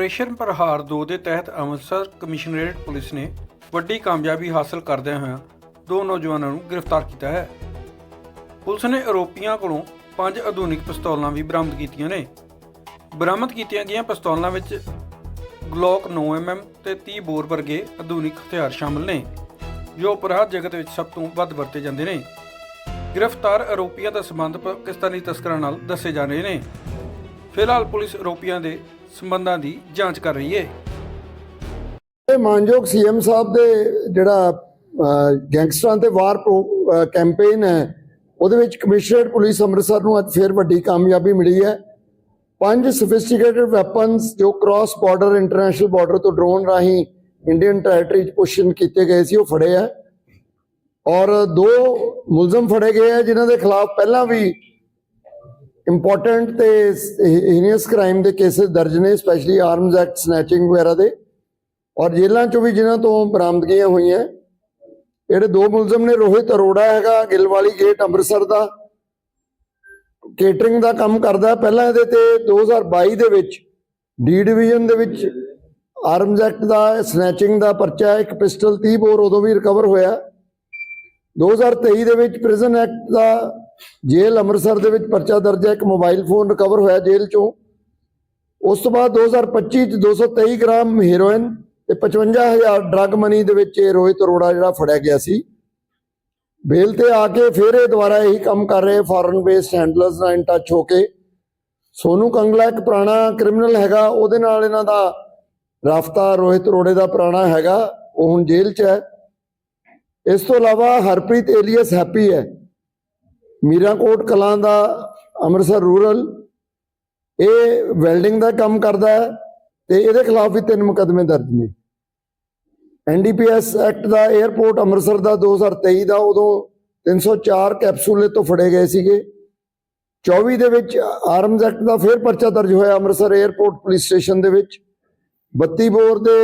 Operation ਪ੍ਰਹਾਰ 2 ਦੇ ਤਹਿਤ Amritsar commissionerate police ਨੇ ਵੱਡੀ ਕਾਮਯਾਬੀ ਹਾਸਲ ਕਰਦਿਆਂ ਹੋਇਆਂ ਦੋ ਨੌਜਵਾਨਾਂ ਨੂੰ ਗ੍ਰਿਫਤਾਰ ਕੀਤਾ ਹੈ। ਪੁਲਿਸ ਨੇ ਆਰੋਪੀਆਂ ਕੋਲੋਂ ਪੰਜ ਆਧੁਨਿਕ ਪਿਸਤੌਲਾਂ ਵੀ ਬਰਾਮਦ ਕੀਤੀਆਂ ਨੇ। ਬਰਾਮਦ ਕੀਤੀਆਂ ਗਈਆਂ ਪਿਸਤੌਲਾਂ ਵਿੱਚ ਗਲੋਕ 9mm ਤੇ 30 ਬੋਰ ਵਰਗੇ ਆਧੁਨਿਕ ਹਥਿਆਰ ਸ਼ਾਮਲ ਨੇ, ਜੋ ਅਪਰਾਧ ਜਗਤ ਵਿੱਚ ਸਭ ਤੋਂ ਵੱਧ ਵਰਤੇ ਜਾਂਦੇ ਨੇ। ਗ੍ਰਿਫਤਾਰ ਆਰੋਪੀਆਂ ਦਾ ਸੰਬੰਧ ਪਾਕਿਸਤਾਨੀ ਤਸਕਰਾਂ ਨਾਲ ਦੱਸੇ ਜਾ ਰਹੇ ਨੇ। ਫਿਲਹਾਲ ਪੁਲਿਸ ਆਰੋਪੀਆਂ ਦੇ ਸੰਬੰਧਾਂ ਦੀ ਜਾਂਚ ਕਰ ਰਹੀ ਹੈ ਇਹ ਮਾਨਯੋਗ ਸੀਐਮ ਸਾਹਿਬ ਦੇ ਜਿਹੜਾ ਗੈਂਗਸਟਰਾਂ ਤੇ ਵਾਰ ਕੈਂਪੇਨ ਹੈ, ਉਹਦੇ ਵਿੱਚ ਕਮਿਸ਼ਨਰੇਟ ਪੁਲਿਸ ਅੰਮ੍ਰਿਤਸਰ ਨੂੰ ਅੱਜ ਫੇਰ ਵੱਡੀ ਕਾਮਯਾਬੀ ਮਿਲੀ ਹੈ। ਪੰਜ ਸੋਫਿਸਟੀਕੇਟਡ ਵੈਪਨਸ ਜੋ ਕ੍ਰਾਸ ਬਾਰਡਰ, ਇੰਟਰਨੈਸ਼ਨਲ ਬਾਰਡਰ ਤੋਂ ਡਰੋਨ ਰਾਹੀਂ ਇੰਡੀਅਨ ਟੈਰੀਟਰੀ 'ਚ ਪੁਸ਼ਨ ਕੀਤੇ ਗਏ ਸੀ, ਉਹ ਫੜੇ ਆ। ਔਰ ਦੋ ਮੁਲਜ਼ਮ ਫੜੇ ਗਏ ਆ, ਜਿਨ੍ਹਾਂ ਦੇ ਖਿਲਾਫ ਪਹਿਲਾਂ ਵੀ ਇੰਪੋਰਟੈਂਟ ਤੇ ਹੀਨੀਅਸ ਕ੍ਰਾਈਮ ਦੇ ਕੇसेस ਦਰਜ ਨੇ ਸਪੈਸ਼ਲੀ ਆਰਮਸ ਐਕਟ ਸਨੈਚਿੰਗ ਵਗੈਰਾ ਦੇ। ਔਰ ਜੇਲ੍ਹਾਂ ਚੋਂ ਵੀ ਜਿਨ੍ਹਾਂ ਤੋਂ ਬਰਾਮਦਗੀਆਂ ਹੋਈਆਂ, ਜਿਹੜੇ ਦੋ ਮੁਲਜ਼ਮ ਨੇ, ਰੋਹਿਤ ਅਰੋੜਾ ਹੈਗਾ, ਗਿੱਲਵਾਲੀ ਗੇਟ, ਅੰਮ੍ਰਿਤਸਰ ਦਾ ਕੇਟਰਿੰਗ ਦਾ ਕੰਮ ਕਰਦਾ। ਪਹਿਲਾਂ ਇਹਦੇ ਤੇ 2022 ਦੇ ਵਿੱਚ ਡੀ ਡਿਵੀਜ਼ਨ ਦੇ ਵਿੱਚ ਆਰਮਸ ਐਕਟ ਦਾ ਸਨੈਚਿੰਗ ਦਾ ਪਰਚਾ, ਇੱਕ ਪਿਸਟਲ 30 ਬੋਰ ਉਦੋਂ ਵੀ ਰਿਕਵਰ ਹੋਇਆ। 2023 ਦੇ ਵਿੱਚ ਪ੍ਰਿਜ਼ਨ ਐਕਟ ਦਾ ਜੇਲ੍ਹ ਅੰਮ੍ਰਿਤਸਰ ਦੇ ਵਿੱਚ ਪਰਚਾ ਦਰਜ ਹੈ, ਇੱਕ ਮੋਬਾਈਲ ਫੋਨ ਰਿਕਵਰ ਹੋਇਆ ਜੇਲ੍ਹ ਚੋਂ। ਉਸ ਤੋਂ ਬਾਅਦ 2025 ਚ 223 ਗ੍ਰਾਮ ਹੈਰੋਇਨ ਤੇ 55000 ਡਰੱਗ ਮਨੀ ਦੇ ਵਿੱਚ ਇਹ ਰੋਹਿਤ ਅਰੋੜਾ ਜਿਹੜਾ ਫੜਿਆ ਗਿਆ ਸੀ। ਬੇਲ ਤੇ ਆ ਕੇ ਫਿਰ ਇਹ ਦੁਬਾਰਾ ਇਹੀ ਕੰਮ ਕਰ ਰਹੇ ਫੋਰਨ ਬੇਸਡ ਹੈਂਡਲਰਸ ਨਾਲ ਇਨ ਟੱਚ ਹੋ ਕੇ। ਸੋਨੂ ਕੰਗਲਾ ਇੱਕ ਪੁਰਾਣਾ ਕ੍ਰਿਮੀਨਲ ਹੈਗਾ, ਉਹਦੇ ਨਾਲ ਇਹਨਾਂ ਦਾ ਰਾਫਤਾ ਰੋਹਿਤ ਅਰੋੜੇ ਦਾ ਪੁਰਾਣਾ ਹੈਗਾ, ਉਹ ਹੁਣ ਜੇਲ੍ਹ 'ਚ ਹੈ। ਇਸ ਤੋਂ ਇਲਾਵਾ ਹਰਪ੍ਰੀਤ ਏਲੀਅਸ ਹੈਪੀ ਹੈ। ਮੀਰਾਕੋਟ ਕਲਾਂ ਦਾ ਅੰਮ੍ਰਿਤਸਰ ਰੂਰਲ, ਇਹ ਵੈਲਡਿੰਗ ਦਾ ਕੰਮ ਕਰਦਾ ਹੈ ਤੇ ਇਹਦੇ ਖਿਲਾਫ ਵੀ ਤਿੰਨ ਮੁਕੱਦਮੇ ਦਰਜ ਨੇ। ਐਨਡੀਪੀਐਸ ਐਕਟ ਦਾ 에ਅਰਪੋਰਟ ਅੰਮ੍ਰਿਤਸਰ ਦਾ 2023 ਦਾ ਉਦੋਂ 304 ਕੈਪਸੂਲੇ ਤੋਂ ਫੜੇ ਗਏ ਸੀਗੇ। 24 ਦੇ ਵਿੱਚ ਆਰਮਜ਼ ਐਕਟ ਦਾ ਫਿਰ ਪਰਚਾ ਦਰਜ ਹੋਇਆ ਅੰਮ੍ਰਿਤਸਰ 에ਅਰਪੋਰਟ ਪੁਲਿਸ ਸਟੇਸ਼ਨ ਦੇ ਵਿੱਚ। 32 ਬੋਰ ਦੇ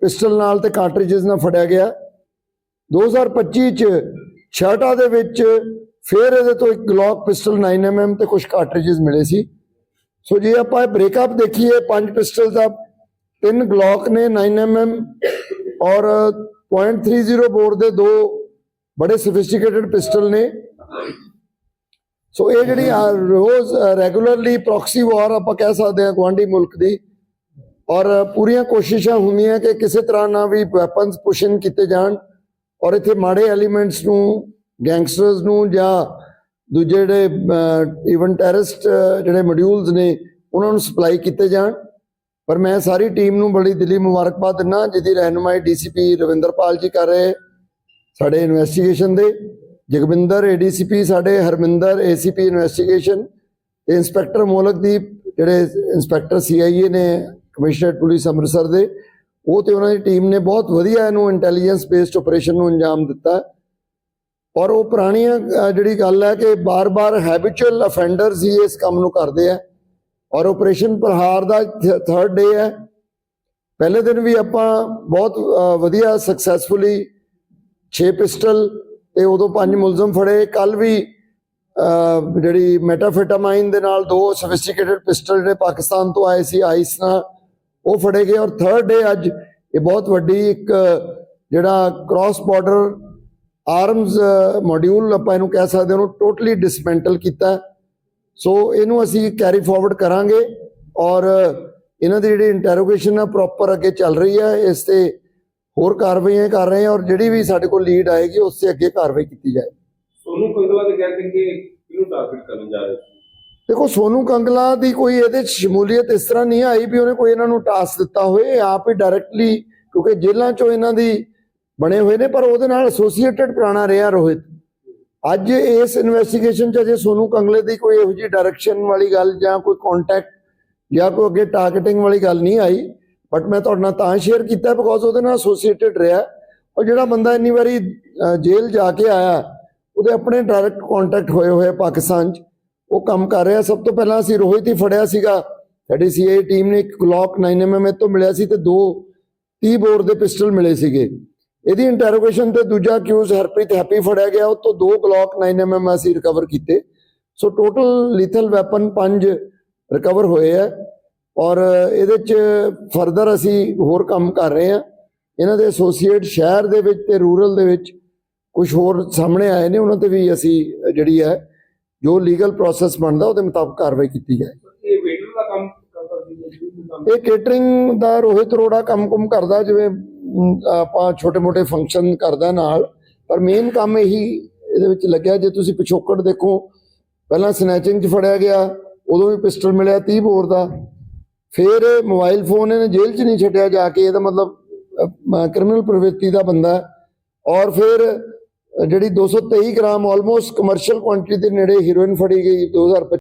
ਪਿਸਟਲ ਨਾਲ ਤੇ ਕਾਰਟ੍ਰਿਜਸ ਨਾਲ ਫੜਿਆ ਗਿਆ। 2025 ਚ ਛਾਟਾ ਦੇ ਵਿੱਚ ਫਿਰ ਇਹਦੇ ਤੋਂ ਇੱਕ ਗਲੌਕ ਪਿਸਟਲ 9mm ਤੇ ਕੁਝ ਕਾਰਟ੍ਰਿਜਸ ਮਿਲੇ ਸੀ। ਸੋ ਜੇ ਆਪਾਂ ਇਹ ਬ੍ਰੇਕਅਪ ਦੇਖੀਏ, ਪੰਜ ਪਿਸਟਲ ਦਾ ਤਿੰਨ ਗਲੌਕ ਨੇ 9mm ਔਰ .30 ਬੋਰ ਦੇ ਦੋ ਬੜੇ ਸੋਫਿਸਟੀਕੇਟਡ ਪਿਸਟਲ ਨੇ। ਸੋ ਇਹ ਜਿਹੜੀ ਰੋਜ਼ ਰੈਗੂਲਰਲੀ ਪ੍ਰੋਕਸੀ ਵਾਰ ਆਪਾਂ ਕਹਿ ਸਕਦੇ ਹਾਂ ਗਵਾਂਢੀ ਮੁਲਕ ਦੀ। ਔਰ ਪੂਰੀਆਂ ਕੋਸ਼ਿਸ਼ਾਂ ਹੁੰਦੀਆਂ ਕਿ ਕਿਸੇ ਤਰ੍ਹਾਂ ਨਾਲ ਵੀ ਵੈਪਨਸ ਪੁਸ਼ਨ ਕੀਤੇ ਜਾਣ। ਔਰ ਇੱਥੇ ਮਾੜੇ ਐਲੀਮੈਂਟਸ ਨੂੰ ਗੈਂਗਸਟਰਸ ਨੂੰ ਜਾਂ ਦੂਜੇ ਜਿਹੜੇ ਇਵਨ ਟੈਰਰਿਸਟ ਜਿਹੜੇ ਮੋਡਿਊਲਸ ਨੇ, ਉਹਨਾਂ ਨੂੰ ਸਪਲਾਈ ਕੀਤੇ ਜਾਣ। ਪਰ ਮੈਂ ਸਾਰੀ ਟੀਮ ਨੂੰ ਬੜੀ ਦਿਲੀ ਮੁਬਾਰਕਬਾਦ ਦਿੰਦਾ ਜਿਹਦੀ ਰਹਿਨੁਮਾਈ ਡੀਸੀਪੀ ਰਵਿੰਦਰਪਾਲ ਜੀ ਕਰ ਰਹੇ, ਸਾਡੇ ਇਨਵੈਸਟੀਗੇਸ਼ਨ ਦੇ। ਜਗਵਿੰਦਰ ਏਡੀਸੀਪੀ ਸਾਡੇ ਹਰਮਿੰਦਰ ਏਸੀਪੀ ਇਨਵੈਸਟੀਗੇਸ਼ਨ ਤੇ ਇੰਸਪੈਕਟਰ ਮੋਲਕਦੀਪ ਜਿਹੜੇ ਇੰਸਪੈਕਟਰ ਸੀਆਈਏ ਨੇ, ਕਮਿਸ਼ਨਰ ਪੁਲਿਸ ਅੰਮ੍ਰਿਤਸਰ ਦੇ, ਉਹ ਤੇ ਉਹਨਾਂ ਦੀ ਟੀਮ ਨੇ ਬਹੁਤ ਵਧੀਆ ਇਹਨੂੰ ਇੰਟੈਲੀਜੈਂਸ ਬੇਸਡ ਆਪਰੇਸ਼ਨ ਨੂੰ ਅੰਜਾਮ ਦਿੱਤਾ। ਔਰ ਉਹ ਪੁਰਾਣੀਆਂ ਜਿਹੜੀ ਗੱਲ ਹੈ ਕਿ ਬਾਰ-ਬਾਰ ਹੈਬਿਚੁਅਲ ਅਫੈਂਡਰਸ ਹੀ ਇਸ ਕੰਮ ਨੂੰ ਕਰਦੇ ਆ। ਔਰ ਆਪਰੇਸ਼ਨ ਪ੍ਰਹਾਰ ਦਾ ਥਰਡ ਡੇ ਹੈ। ਪਹਿਲੇ ਦਿਨ ਵੀ ਆਪਾਂ ਬਹੁਤ ਵਧੀਆ ਸਕਸੈਸਫੁਲੀ 6 ਪਿਸਟਲ ਤੇ ਉਦੋਂ ਪੰਜ ਮੁਲਜ਼ਮ ਫੜੇ। ਕੱਲ ਵੀ ਜਿਹੜੀ ਮੈਟਾਫੈਟਾਮਾਈਨ ਦੇ ਨਾਲ ਦੋ ਸੋਫਿਸਟੀਕੇਟਡ ਪਿਸਟਲ ਜਿਹੜੇ ਪਾਕਿਸਤਾਨ ਤੋਂ ਆਏ ਸੀ ਆਈਸ ਨਾਲ, ਉਹ ਫੜੇ ਗਏ। ਔਰ ਥਰਡ ਡੇ ਅੱਜ ਇਹ ਬਹੁਤ ਵੱਡੀ ਇੱਕ, ਜਿਹੜਾ ਕ੍ਰਾਸ ਬਾਰਡਰ ਆਰਮਸ ਮੋਡਿਊਲ ਆਪਾਂ ਇਹਨੂੰ ਕਹਿ ਸਕਦੇ ਹਾਂ ਉਹਨੂੰ ਟੋਟਲੀ ਡਿਸਮੈਂਟਲ ਕੀਤਾ ਸੋ ਇਹਨੂੰ ਅਸੀਂ ਕੈਰੀ ਫਾਰਵਰਡ ਕਰਾਂਗੇ ਔਰ ਇਹਨਾਂ ਦੀ ਜਿਹੜੀ ਇੰਟਰੋਗੇਸ਼ਨ ਹੈ ਪ੍ਰੋਪਰ ਅੱਗੇ ਚੱਲ ਰਹੀ ਹੈ ਇਸ ਤੇ ਹੋਰ ਕਾਰਵਾਈਆਂ ਕਰ ਰਹੇ ਹਾਂ ਔਰ ਜਿਹੜੀ ਵੀ ਸਾਡੇ ਕੋਲ ਲੀਡ ਆਏਗੀ ਉਸ ਤੇ ਅੱਗੇ ਕਾਰਵਾਈ ਕੀਤੀ ਜਾਏ ਸੋਨੂੰ ਕੰਗਲਾ ਦੇ ਕਹਿੰਦੇ ਕਿ ਕਿਹਨੂੰ ਟਾਰਗੇਟ ਕਰਨ ਜਾ ਰਹੇ ਦੇਖੋ ਸੋਨੂ ਕੰਗਲਾ ਦੀ ਕੋਈ ਇਹਦੇ ਸ਼ਮੂਲੀਅਤ ਇਸ ਤਰ੍ਹਾਂ ਨਹੀਂ ਆਈ ਵੀ ਉਹਨੇ ਕੋਈ ਇਹਨਾਂ ਨੂੰ ਟਾਸਕ ਦਿੱਤਾ ਇਹ ਆਪ ਹੀ ਡਾਇਰੈਕਟਲੀ ਕਿਉਂਕਿ ਜੇਲ੍ਹਾਂ 'ਚੋਂ ਇਹਨਾਂ ਦੀ ਬਣੇ ਹੋਏ ਨੇ, ਪਰ ਉਹਦੇ ਨਾਲ ਐਸੋਸੀਏਟਡ ਪੁਰਾਣਾ ਰਿਹਾ ਰੋਹਿਤ। ਅੱਜ ਇਸ ਇਨਵੈਸਟੀਗੇਸ਼ਨ 'ਚ ਅਜੇ ਸੋਨੂ ਕੰਗਲੇ ਦੀ ਕੋਈ ਇਹੋ ਜਿਹੀ ਡਾਇਰੈਕਸ਼ਨ ਵਾਲੀ ਗੱਲ ਜਾਂ ਕੋਈ ਕੰਟੈਕਟ ਜਾਂ ਕੋਈ ਅੱਗੇ ਟਾਰਗੇਟਿੰਗ ਵਾਲੀ ਗੱਲ ਨਹੀਂ ਆਈ। ਬਟ ਮੈਂ ਤੁਹਾਡੇ ਨਾਲ ਤਾਂ ਸ਼ੇਅਰ ਕੀਤਾ ਬਿਕੋਜ਼ ਉਹਦੇ ਨਾਲ ਐਸੋਸੀਏਟਡ ਰਿਹਾ। ਔਰ ਜਿਹੜਾ ਬੰਦਾ ਇੰਨੀ ਵਾਰੀ ਜੇਲ੍ਹ ਜਾ ਕੇ ਆਇਆ, ਉਹਦੇ ਆਪਣੇ ਡਾਇਰੈਕਟ ਕੰਟੈਕਟ ਹੋਏ ਹੋਏ ਪਾਕਿਸਤਾਨ 'ਚ। ਉਹ ਕੰਮ ਕਰ ਰਿਹਾ। ਸਭ ਤੋਂ ਪਹਿਲਾਂ ਅਸੀਂ ਰੋਹਿਤ ਹੀ ਫੜਿਆ ਸੀਗਾ। ਸਾਡੀ ਸੀਆਈ ਟੀਮ ਨੇ ਇੱਕ ਗਲੌਕ 9mm ਤੋਂ ਮਿਲਿਆ ਸੀ ਤੇ ਦੋ 30 ਬੋਰ ਦੇ ਪਿਸਟਲ ਮਿਲੇ ਸੀਗੇ। ਇਹਦੀ ਇੰਟਰੋਗੇਸ਼ਨ ਤੇ ਦੂਜਾ ਅਕਿਊਜ਼ ਹਰਪ੍ਰੀਤ ਹੈਪੀ ਫੜਿਆ ਗਿਆ ਉਹ ਤੋਂ ਦੋ ਗਲੌਕ 9mm ਅਸੀਂ ਰਿਕਵਰ ਕੀਤੇ। ਸੋ ਟੋਟਲ ਲੀਥਲ ਵੈਪਨ ਪੰਜ ਰਿਕਵਰ ਹੋਏ ਆ ਔਰ ਇਹਦੇ ਚ ਫਰਦਰ ਅਸੀਂ ਹੋਰ ਕੰਮ ਕਰ ਰਹੇ ਹਾਂ। ਇਹਨਾਂ ਦੇ ਐਸੋਸੀਏਟ ਸ਼ਹਿਰ ਦੇ ਵਿੱਚ ਤੇ ਰੂਰਲ ਦੇ ਵਿੱਚ ਕੁਝ ਹੋਰ ਸਾਹਮਣੇ ਆਏ ਨੇ ਉਹਨਾਂ ਤੇ ਵੀ ਅਸੀਂ ਜਿਹੜੀ ਹੈ ਜੋ ਲੀਗਲ ਪ੍ਰੋਸੈਸ ਬਣਦਾ ਉਹਦੇ ਮੁਤਾਬਕ ਕਾਰਵਾਈ ਕੀਤੀ ਜਾਏ। ਇਹ ਵੇਟਰ ਦਾ ਕੰਮ ਕਰਦਾ ਸੀ ਜੀ ਕੰਮ ਇਹ ਕੇਟਰਿੰਗ ਦਾ ਰੋਹਿਤ ਅਰੋੜਾ ਕੰਮ-ਕੁਮ ਕਰਦਾ ਜਿਵੇਂ ਆਪਾਂ ਛੋਟੇ-ਮੋਟੇ ਫੰਕਸ਼ਨ ਕਰਦਾ ਨਾਲ ਪਰ ਮੇਨ ਕੰਮ ਇਹੀ ਇਹਦੇ ਵਿੱਚ ਲੱਗਿਆ ਜੇ ਤੁਸੀਂ ਪਿਛੋਕੜ ਦੇਖੋ ਪਹਿਲਾਂ ਸਨੈਚਿੰਗ 'ਚ ਫੜਿਆ ਗਿਆ ਉਦੋਂ ਵੀ ਪਿਸਟਲ ਮਿਲਿਆ 30 ਬੋਰ ਦਾ ਫਿਰ ਮੋਬਾਈਲ ਫੋਨ ਇਹਨੇ ਜੇਲ੍ਹ 'ਚ ਨਹੀਂ ਛੱਡਿਆ ਜਾ ਕੇ ਇਹਦਾ ਮਤਲਬ ਕ੍ਰਿਮੀਨਲ ਪ੍ਰਵਿਰਤੀ ਦਾ ਬੰਦਾ ਔਰ ਫਿਰ ਅ, ਜਿਹੜੀ 223 ਗ੍ਰਾਮ ਆਲਮੋਸਟ ਕਮਰਸ਼ੀਅਲ ਕੁਆਂਟੀਟੀ ਦੇ ਨੇੜੇ ਹੀਰੋਇਨ ਫੜੀ ਗਈ 2025